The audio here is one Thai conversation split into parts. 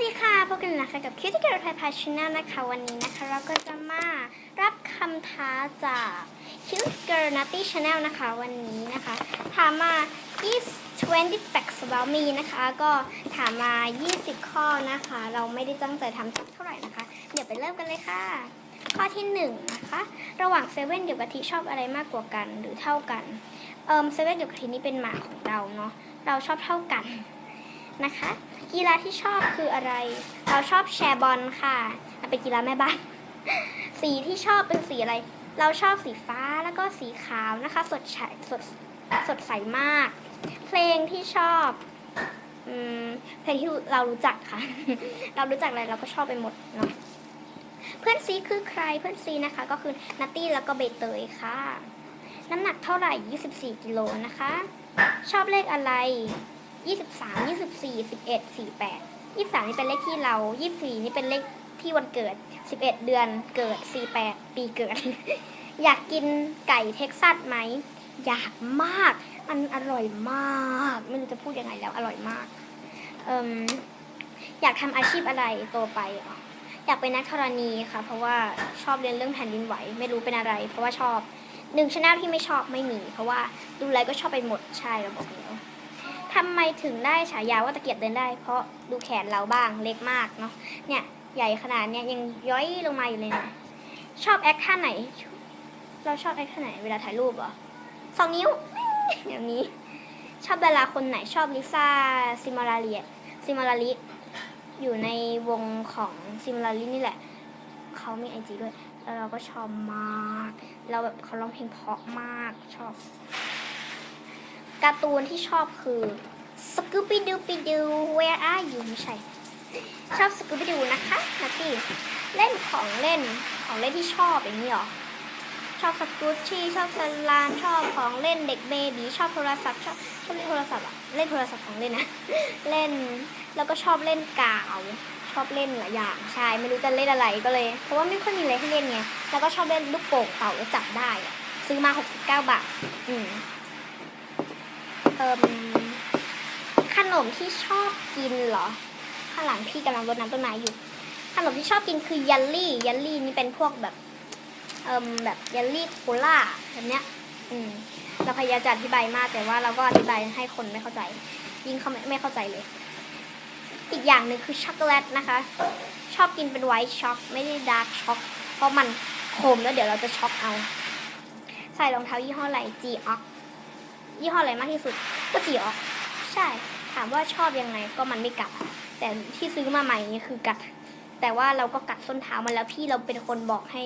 วัสดีค่ะพบกันนะคะกับคิวที่เกิดไทยพาชแนลนะคะวันนี้นะคะ เราก็จะมารับคำท้าจากคิวเกิร์นัตตี้ชาแนลนะคะวันนี้นะคะ ถามมา 20 facts about me นะคะ ก็ถามมา 20 ข้อนะคะ เราไม่ได้ตั้งใจทำสักเท่าไหร่นะคะ เดี๋ยวไปเริ่มกันเลยค่ะ ข้อที่หนึ่งนะคะ ระหว่างเซเว่นกับกะทิชอบอะไรมากกว่ากันหรือเท่ากันเอิมเซเว่นกับกะทินี่เป็นหมาของเราเนาะเราชอบเท่ากัน นะคะ กีฬาที่ชอบคืออะไร เราชอบแชร์บอลค่ะเอาเป็นกีฬาแม่บ้าน สีที่ชอบเป็นสีอะไร เราชอบสีฟ้าแล้วก็สีขาวนะคะ สดใสสดสดใสมาก เพลงที่ชอบอืมเพลงที่เรารู้จักค่ะ เรารู้จักอะไรเราก็ชอบไปหมดเนาะเพื่อนซีคือใครเพื่อนซีนะคะ ก็คือนัตตี้แล้วก็เบเตยค่ะ น้ำหนักเท่าไหร่ 24 กิโลนะคะ ชอบเลขอะไร 23 24 11 48 23นี่เป็นเลขที่เรา24นี่เป็นเลขที่วันเกิด11เดือนเกิด48ปีเกิด อยากกินไก่เท็กซัสไหม อยากมาก มันอร่อยมากไม่รู้จะพูดยังไงแล้วอร่อยมากเอิมอยากทำอาชีพอะไรโตไปอะอยากเป็นนักธรณีค่ะ เพราะว่าชอบเรียนเรื่องแผ่นดินไหว ไม่รู้เป็นอะไร เพราะว่าชอบหนึ่งชแนลที่ไม่ชอบไม่มี เพราะว่าดูอะไรก็ชอบไปหมดใช่เราบอกแล้ว ทำไมถึงได้ฉายาว่าตะเกียบเดินได้ เพราะดูแขนเราบ้างเล็กมากเนาะเนี่ยใหญ่ขนาดเนี้ยยังย้อยลงมาอยู่เลยนะชอบแอคท่าไหน เราชอบแอคท่าไหน เวลาถ่ายรูปเหรอสองนิ้วอย่างนี้ ชอบเวลาคนไหนชอบลิซ่าซิมาลาเรียซิมาลาลิอยู่ในวงของซิมาลาลินี่แหละเขามีไอจีด้วย แล้วเราก็ชอบมาก เราแบบเขาร้องเพลงเพราะมากชอบ การ์ตูนที่ชอบคือ Scooby Dooby Doo Where are you ไม่ใช่ ชอบ Scooby Doo นะคะนัตตี้เล่นของเล่นของเล่นที่ชอบอย่างนี้หรอ ชอบสกูชี่ชอบสลามชอบของเล่นเด็กเบบีชอบโทรศัพท์ชอบชอบเล่นโทรศัพท์อะเล่นโทรศัพท์ของเล่นนะเล่นแล้วก็ชอบเล่นกาวชอบเล่นหลายอย่างใช่ไม่รู้จะเล่นอะไรก็เลย เพราะว่าไม่ค่อยมีอะไรให้เล่นไงแล้วก็ชอบเล่นลูกโป่งเป่าแล้วจับได้ซื้อมา 69 บาท อืม เอ่มขนมที่ชอบกินเหรอ ข้างหลังพี่กำลังรดน้ำต้นไม้อยู่ ขนมที่ชอบกินคือยัลลี่ยัลลี่นี่เป็นพวกแบบเอ่มแบบยัลลี่โคล่าแบบเนี้ย อืมเราพยายามจะอธิบายมากแต่ว่าเราก็อธิบายให้คนไม่เข้าใจ ยิ่งเขาไม่ไม่เข้าใจเลย อีกอย่างหนึ่งคือช็อกโกแลตนะคะ ชอบกินเป็นไวท์ช็อกไม่ได้ดาร์กช็อกเพราะมันขมแล้วเดี๋ยวเราจะช็อกเอา ใส่รองเท้ายี่ห้ออะไรจีออก ยี่ห้ออะไรมากที่สุดก็จีออก ใช่ ถามว่าชอบยังไงก็มันไม่กัด แต่ที่ซื้อมาใหม่นี่คือกัด แต่ว่าเราก็กัดส้นเท้ามันแล้วพี่เราเป็นคนบอกให้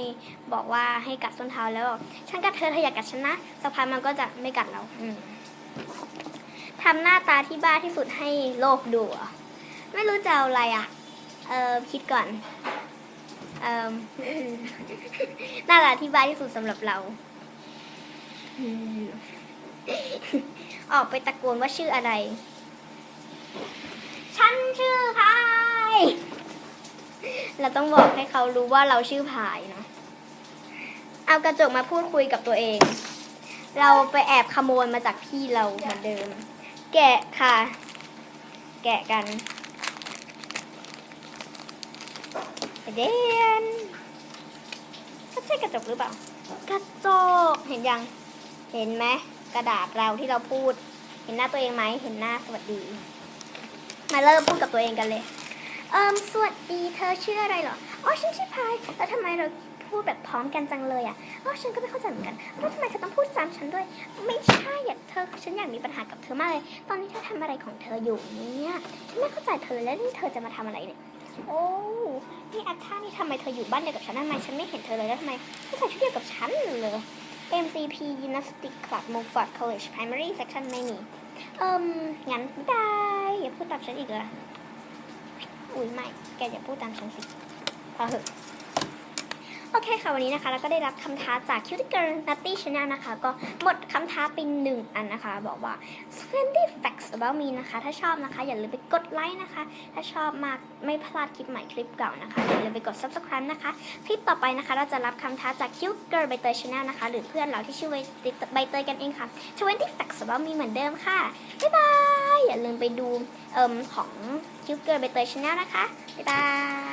บอกว่าให้กัดส้นเท้าแล้วฉันกัดเธอเธออยากกัดฉันนะสักพักมันก็จะไม่กัดเราอืทำหน้าตาที่บ้าที่สุดให้โลกดูอะไม่รู้จะเอาอะไรอะ เออคิดก่อน เออหน้าตาที่บ้าที่สุดสำหรับเรา ออกไปตะโกนว่าชื่ออะไร ฉันชื่อพาย เราต้องบอกให้เขารู้ว่าเราชื่อพายนะ เอากระจกมาพูดคุยกับตัวเอง เราไปแอบขโมยมาจากพี่เราเหมือนเดิม แกะค่ะ แกะกันเดนก็ใช่กระจกหรือเปล่า กระจก เห็นยัง เห็นไหม กระดาษเราที่เราพูด เห็นหน้าตัวเองไหมเห็นหน้าสวัสดี มาเริ่มพูดกับตัวเองกันเลยเอิมสวัสดีเธอชื่ออะไรเหรออ๋อฉันชื่อพายแล้วทำไมเราพูดแบบพร้อมกันจังเลยอะอ๋อฉันก็ไม่เข้าใจเหมือนกันแล้วทำไมเธอต้องพูดซ้ำฉันด้วย ไม่ใช่อะเธอฉันอยากมีปัญหากับเธอมากเลย ตอนนี้เธอทำอะไรของเธออยู่เนี่ยฉันไม่เข้าใจเธอแล้วนี่เธอจะมาทำอะไรเนี่ยโอ้นี่อัท่านี่ทำไมเธออยู่บ้านเดียวกับฉันทำไมฉันไม่เห็นเธอเลยแล้วทำไมไม่ใส่ชุดเดียวกับฉันเลย MCP Gymnastic Club m o f o r d College Primary Section ไม่มีเอิมงั้นบ๊ายบายอย่าพูดตามฉันอีกเลยอุ้ยไม่ แกอย่าพูดตามฉันสิพอเหอะ โอเคค่ะ วันนี้นะคะเราก็ได้รับคำท้าจาก Cutie Girl Nutty Channel นะคะ ก็หมดคำท้าไปหนึ่งอันนะคะ บอกว่า20 facts about me นะคะ ถ้าชอบนะคะ อย่าลืมไปกดไลค์นะคะ ถ้าชอบมากไม่พลาดคลิปใหม่คลิปเก่านะคะ อย่าลืมไปกด subscribe นะคะ คลิปต่อไปนะคะ เราจะรับคำท้าจาก Cute Girl ใบเตย Channel นะคะ หรือเพื่อนเราที่ชื่อใบเตยกันเองค่ะ20 facts about me เหมือนเดิมค่ะ บ๊ายบาย อย่าลืมไปดูเอ่มของ Cute Girl ใบเตย Channel นะคะ บ๊ายบาย